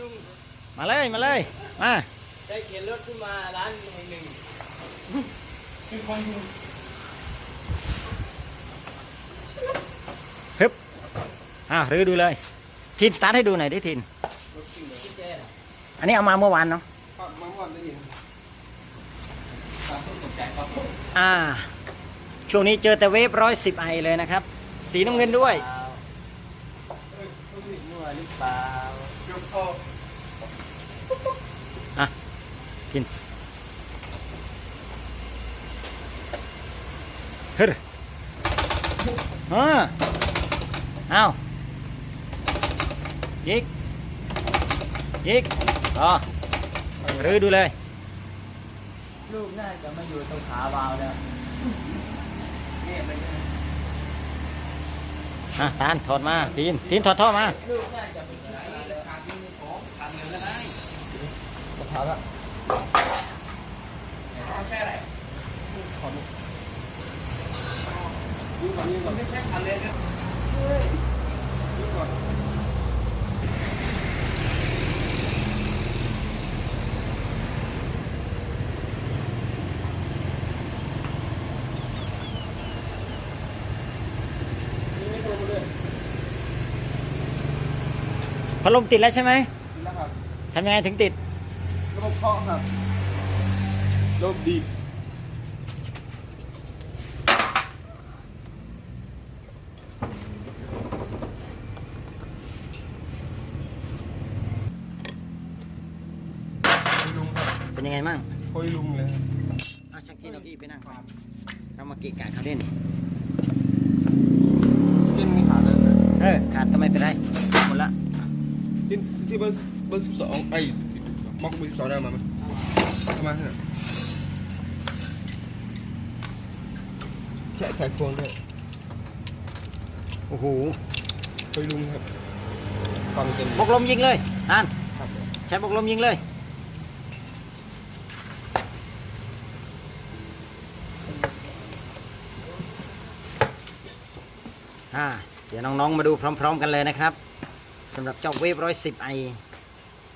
ยุงมาเลยมาเลยมาได้เข็นรถขึ้นมาร้านแห่งหนึ่งคือควันยุงฮึบอ่ารื้อดูเลย ทินสตาร์ทให้ดูหน่อยดิทิน รถจริงเหรอพี่แจ๊ดอะอันนี้เอามาเมื่อวานเนาะครับมาวันได้ยินครับตกใจครับอ่า ช่วงนี้เจอแต่เวฟร้อยสิบไอเลยนะครับ สีน้ำเงินด้วย เอ้ยเขาผิดนัวหรือ เปล่าเดี๋ยวพอฮึดเออเอายิกยิกอ๋อรื้อดูเลย ลูกน่าจะมาอยู่ตรงขาวาวแล้วเนี่ยมัน อะตานถอดมาทีนทีนถอดท่อมา ลูกน่าจะไปที่ไหนแล้วขาดยิงของขาดเงินก็ได้ จะ พาละเอาแค่ไหนดูก่อนนี่ก่อนไม่ใช่ขาดเลยนะดูก่อนพัดลมติดแล้วใช่ไหมนี่นะครับทำยังไงถึงติด ระบบเคาะครับระบบดีดคุยลุงครับเป็นยังไงมั่งคุยลุงเลยครับเอาช่างที่เรากี้ไปนั่งก่อนเรามาเกะกะเขาเล่นกินไม่ขาดเลยนะเออขาดก็ไม่เป็นไร หมดละกินที่เบอร์เบอร์สิบสองไอ้ที่บล็อกเบอร์สิบสองได้มาไหมประมาณนั้นแฉะแขกควงด้วยโอ้โหคุยลุงครับฟังเต็มบกลมยิงเลยอ่านครับใช้บกลมยิงเลย อ่า เดี๋ยวน้องๆมาดูพร้อม ๆ กันเลยนะครับ สำหรับเจ้าเวฟร้อยสิบไอ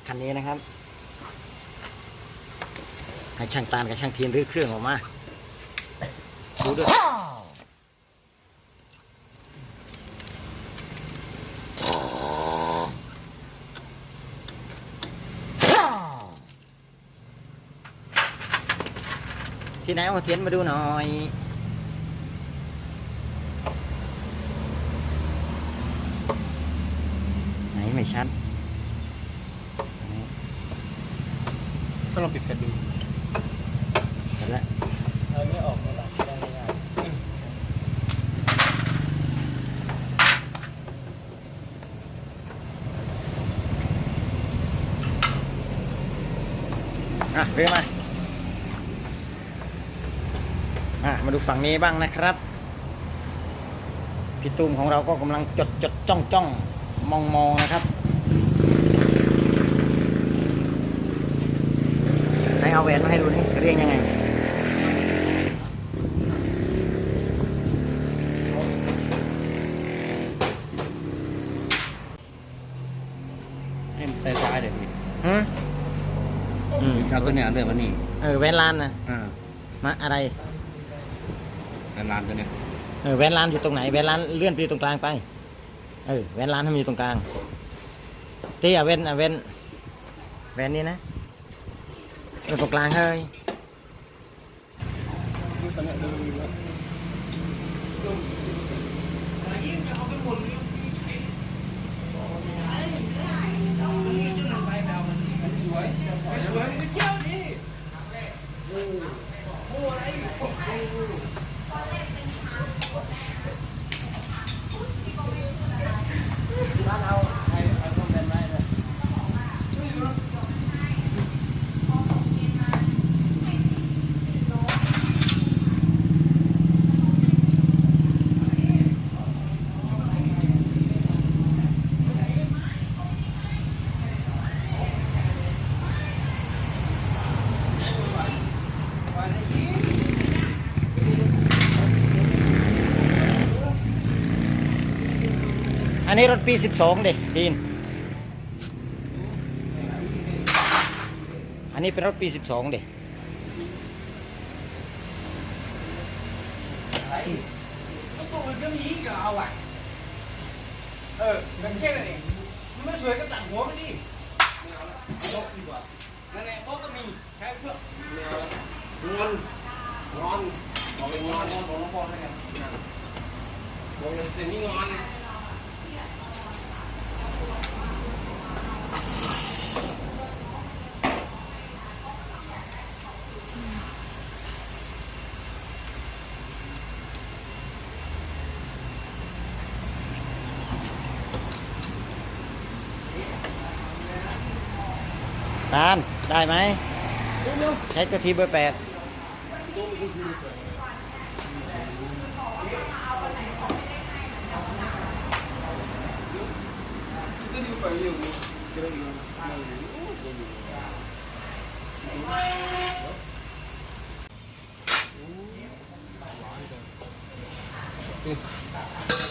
คันนี้นะครับ ให้ช่างตาลกับช่างเทียนรื้อเครื่องออกมาดูด้วยที่ไหนเอาเทียนมาดูหน่อย ไหนไม่ชัดก็ลองปิดแฟลชดูเห็นแล้วเอาไม่ออกมาหลับได้ง่ายอะเรื่อมา อะ มาดูฝั่งนี้บ้างนะครับพี่ตุ้มของเราก็กำลังจดจดจ้องจ้องมองมองนะครับไหน เอาแหวนมาให้ดูนี่เรียงยังไงให้มันใส่ซ้ายเดี๋ยวพี่หืมอืมเอาตัวเนี้ยเดี๋ยววันนี้เออแหวนลานนะอ่ามาอะไรนานๆตัวเนี้ยเออแหวนลานอยู่ตรงไหนแหวนลานเลื่อนไปอยู่ตรงกลางไป เออแหวนลานให้มันอยู่ตรงกลางเตี้ยเว้นอะเว้นแหวนนี้นะ เออตรงกลางเฮ้ย ดูตอนนี้ดูดูแล้ว บ้านเอาให้เอาต้มเป็นไม้เลย อันนี้รถปี 12 เด็กดีน อันนี้เป็นรถปี 12 เด็กตัวอื่นก็มีอีกเอาอะเออแบบแค่นั้นเองมันไม่สวยก็ตัดหัวมันดิไม่เอาลบดีกว่านั่นแหละเพราะก็มีแค่เพื่องอนงอนบอกเลยงอนงอนของน้องพ่อให้กันบอกเลยเสียงนี่งอนตาล ได้ไหมใช้กะทิเบอร์แปดอ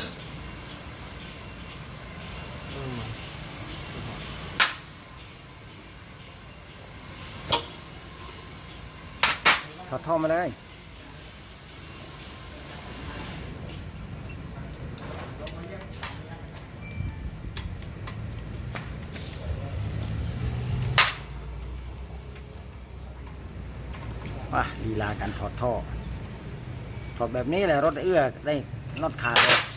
ถอดท่อมาเลยว่าลีลาการถอดท่อ ถอดแบบนี้แหละรถเอื้อได้น็อตขาดเลย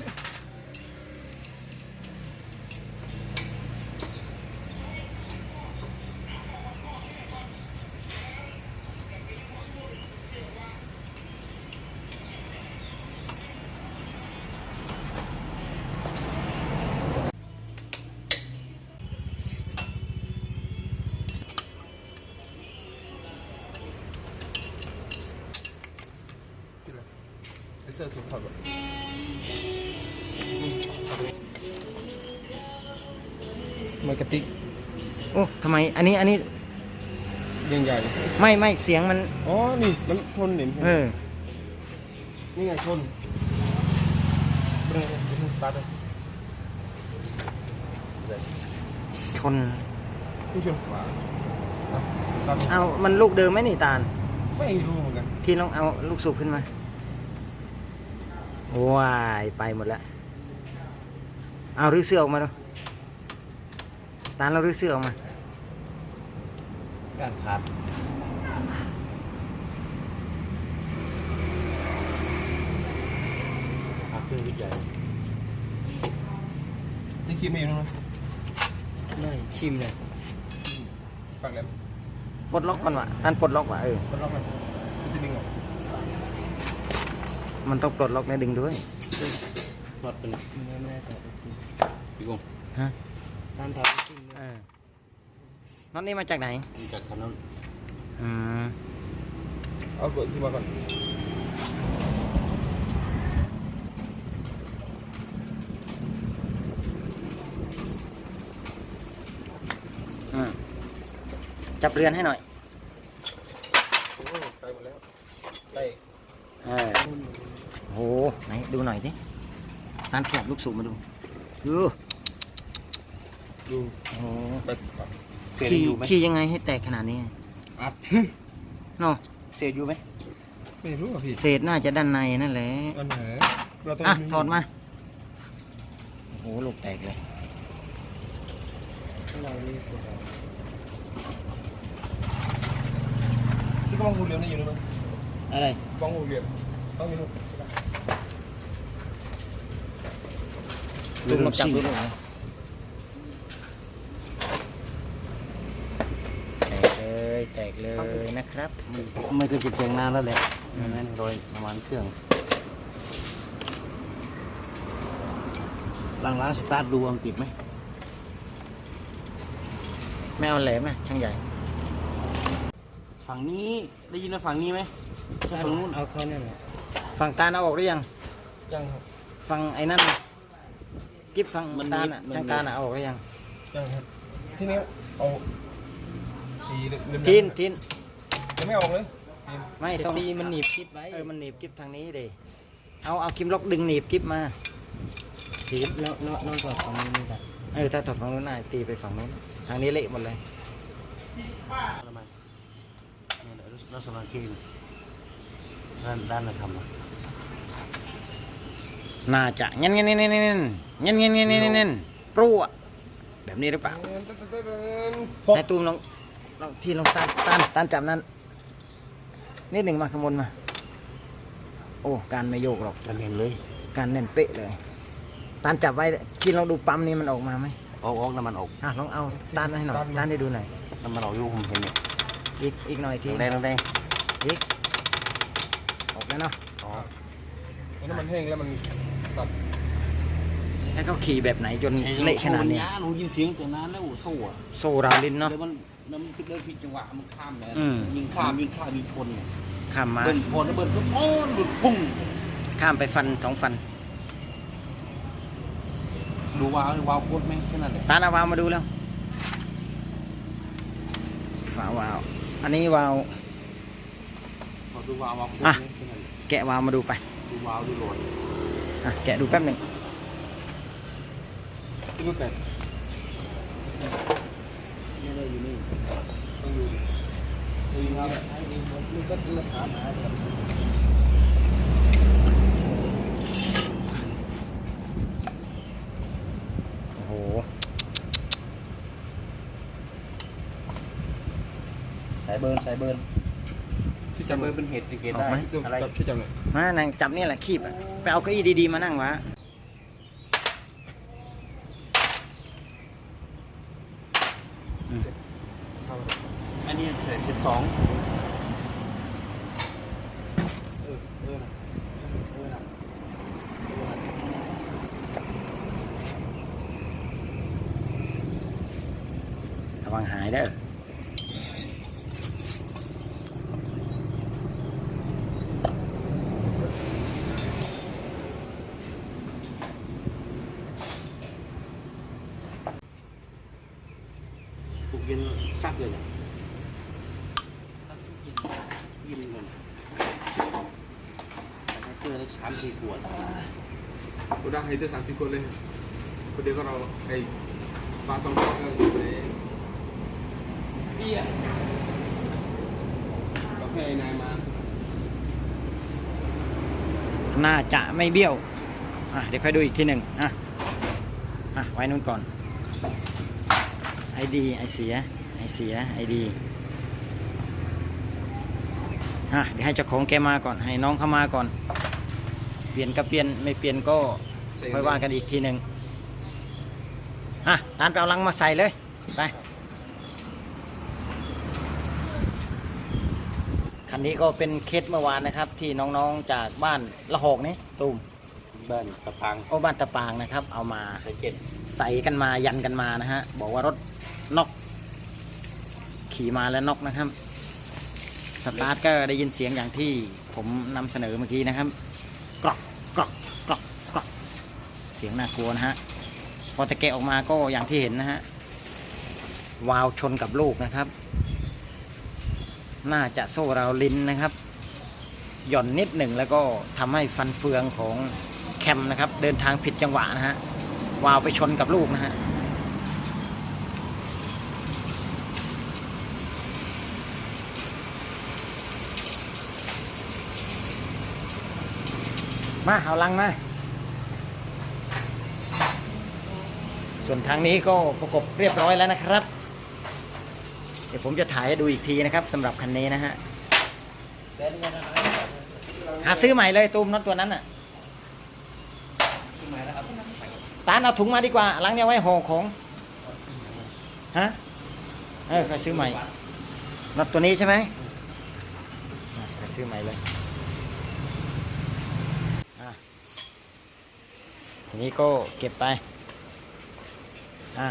ไอ้เสื้อถูกถอดแบบมันกระติกโอ้ทำไม อันนี้อันนี้ยังใหญ่ไม่ไม่เสียงมัน อ๋อ นี่มันทนนี่เออ นี่ไงทนเรื่องเรื่องสตาร์ทเลยชน นี่ชนฝาอะสตาร์ทเอามันลูกเดิมไหมนี่ตาล ไม่รู้เหมือนกัน ที่ต้องเอาลูกสูบขึ้นมา ว้ายไปหมดแล้ว เอารื้อเสื้อออกมาดูตาลเรารื้อเสื้อออกมาการขาดขาเครื่องใหญ่ที่คิดไม่อยู่นะไม่ชิมเลยปากแหลมปลดล็อกก่อนวะตาลปลดล็อกวะเออมันล็อกมันจะดึงออก มันต้องปลดล็อกในดึงด้วยหมดไปเลยไม่แน่ใจพี่กงฮะตามทำจริงเออน็อตนี้มาจากไหนจากขนมอืมเอาเบิร์ดสิมาก่อนอืมจับเรือนให้หน่อย โอ้ไปหมดแล้วไป เออโห ไหน ดูหน่อยดิ ตาลแคบลูกสูบมาดูดูดูโอ้โหไปปรับขี่ขี่ยังไงให้แตกขนาดนี้อัดเนาะเสียอยู่ไหมไม่รู้อะพี่เศษน่าจะด้านในนั่นแหละมันไหนเราต้องอะถอดมาโอ้โหลูกแตกเลยเรานี่เสียที่กล้องหูเหลี่ยมนี่อยู่นะมั้ยอะไรกล้องหูเหลี่ยมต้องมีลูก ลูกนกจับดูหน่อยแตกเลยแตกเลยนะครับ ไม่เคยจิบเสียงนานแล้วแหละนั่นโดยประมาณเครื่องหลังร้านสตาร์ทดูอังติดไหมไม่เอาแหลมนะช่างใหญ่ ฝั่งนี้ได้ยินว่าฝั่งนี้ไหมใช่ฝั่งนู้นเอาเขาเนี่ยแหละฝั่งตาลเอาออกหรือยังยังครับ ฝั่งไอ้นั่นน่ะ กิ๊บฝั่งมันตาลอะมันช่างตาลอะเอาออกหรือยังยังครับที่นี้เอาตีเล่มๆทินทินยังไม่ออกเลยไม่จะต้องตีมันหนีบคิดไว้เออมันหนีบกิ๊บทางนี้ดิเอาเอาคิมล็อกดึงหนีบกิ๊บมาทีนแล้วแล้วแล้วก็ฝั่งนี้นี่กันเออถ้าถอดฝั่งนู้นได้ตีไปฝั่งนู้นทางนี้เละหมดเลยทำไมลักษณะเคนด้านด้านไหนทำอะ น่าจะเงี้ยเงี้ยเงี้ยเงี้ยเงี้ยเงี้ยเงี้ยเงี้ยเงี้ยเงี้ยเงี้ยปรั่วแบบนี้หรือเปล่าปอกให้ตูมลองลองที่ลองตานตานตานจับนั้นนิดหนึ่งมาขมนมา โอ้การไม่โยกหรอกมันเห็นเลย การแน่นเป๊ะเลยตานจับไว้ที่ลองดูปั๊มนี้มันออกมาไหมออกออกน้ำมันออกอะลองเอาตานมาให้หน่อยตานให้ดูหน่อยน้ำมันออกอยู่ผมเห็นเนี่ยอีกอีกหน่อยทีแดงแดงอีกออกแล้วเนาะอ๋อ แล้วมันแห้งแล้วมันตัดให้เขาขี่แบบไหนจนเละขนาดนี้หนูยินเสียงแต่นานแล้วโซ่อะโซราวลินเนาะแล้วมันแล้วมันเดินผิดจังหวะมันข้ามเลยอืมยิงข้ามยิงข้ามยิงชนเนี่ยข้ามมาเบิ้ลชนแล้วเบิ้ลปุ๊บโอ้หลุดพุ่งข้ามไปฟันสองฟัน ดูวาววาวโคตรไหมแค่นั้นแหละตานเอาวาวมาดูแล้วฝาวาว อันนี้วาวพอดูวาววาวโคตรอะไหมแค่นั้นแหละแกะวาวมาดูไป ดูวาวดูโหลดอะแกะดูแป๊บหนึ่งที่รูปแบบไม่ได้อยู่นี่ต้องอยู่ดูวาวใช้เองหมดนี่ก็คือหาหาแบบโอ้โหสายเบิร์นสายเบิร์น ที่สายจำเบิเลร์ยนเป็นเหตุสังเกตออได้กไหมตัวอะไรจับช่วยจำเลยมานางจับนี่แหละคีบอะไปเอาเก้าอี้ดีๆมานั่งวะอันนี้เศษสิบสองเออเออนะเออนะระวังหายเด้อ ย็นซักเลยเนี่ยซักเย็นเย็นเลยแต่ถ้าเจอแล้วสามสี่ขวดกูได้ให้เธอสามสิบคนเลยคนเดียวก็เราไอ้ปลาสองตัวก็อยู่ในเบี้ยเราให้ไอ้นายมาน่าจะไม่เบี้ยว อะเดี๋ยวค่อยดูอีกทีหนึ่งอะ อะ ไว้นู่นก่อน ไอดี ไอเสียไอ เสียไอดีอะเดี๋ยวให้เจ้าของแกมาก่อน ให้น้องเข้ามาก่อน เปลี่ยนก็เปลี่ยนไม่เปลี่ยนก็ค่อยว่ากันอีกทีหนึ่งอะตานไปเอาลังมาใส่เลย ไป คันนี้ก็เป็นเคสเมื่อวานนะครับ ที่น้องๆจากบ้านละหอกนี่ตูมบ้านตะพังโอ้บ้านตะปางนะครับ เอามาสายเจ็ดใส่กันมายันกันมานะฮะ บอกว่ารถนอก ขี่มาแล้วนกนะครับ สตาร์ทก็ได้ยินเสียงอย่างที่ผมนำเสนอเมื่อกี้นะครับกรอกกรอกกรอกกรอกเสียงน่ากลัวนะฮะพอตะแกะออกมาก็อย่างที่เห็นนะฮะวาวชนกับลูกนะครับ น่าจะโซ่ราวลิ้นนะครับ หย่อนนิดหนึ่งแล้วก็ทำให้ฟันเฟืองของแคมนะครับ เดินทางผิดจังหวะนะฮะวาวไปชนกับลูกนะฮะ มาเอาลังมาส่วนทางนี้ก็ประกบเรียบร้อยแล้วนะครับ เดี๋ยวผมจะถ่ายให้ดูอีกทีนะครับสำหรับคันนี้นะฮะหาซื้อใหม่เลยตูมน็อตตัวนั้นอะตานเอาถุงมาดีกว่าลังเนี่ยไว้ห่อของฮะเออก็ซื้อใหม่น็อตตัวนี้ใช่ไหมซื้อใหม่เลยอะ ทีนี้ก็เก็บไปอะ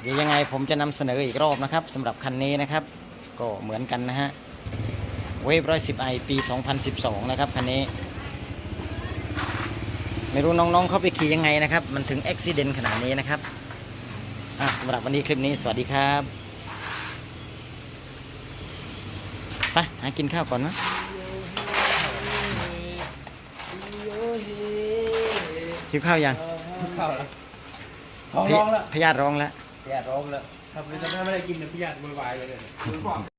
เดี๋ยวยังไงผมจะนำเสนออีกรอบนะครับสำหรับคันนี้นะครับ ก็เหมือนกันนะฮะเวฟร้อยสิบไอปี 2012 นะครับคันนี้ ไม่รู้น้องๆเขาไปขี่ยังไงนะครับ มันถึงอุบิเหตุขนาดนี้นะครับอะสำหรับวันนี้คลิปนี้สวัสดีครับไปหากินข้าวก่อนนะ ชิมข้าวยังข้าวแล้วท้องร้องแล้วพยาธิร้องแล้ว พยาธิร้องแล้วทำไถ้าไม่ได้กินเนี่ยพยาธิวุ่วายเลย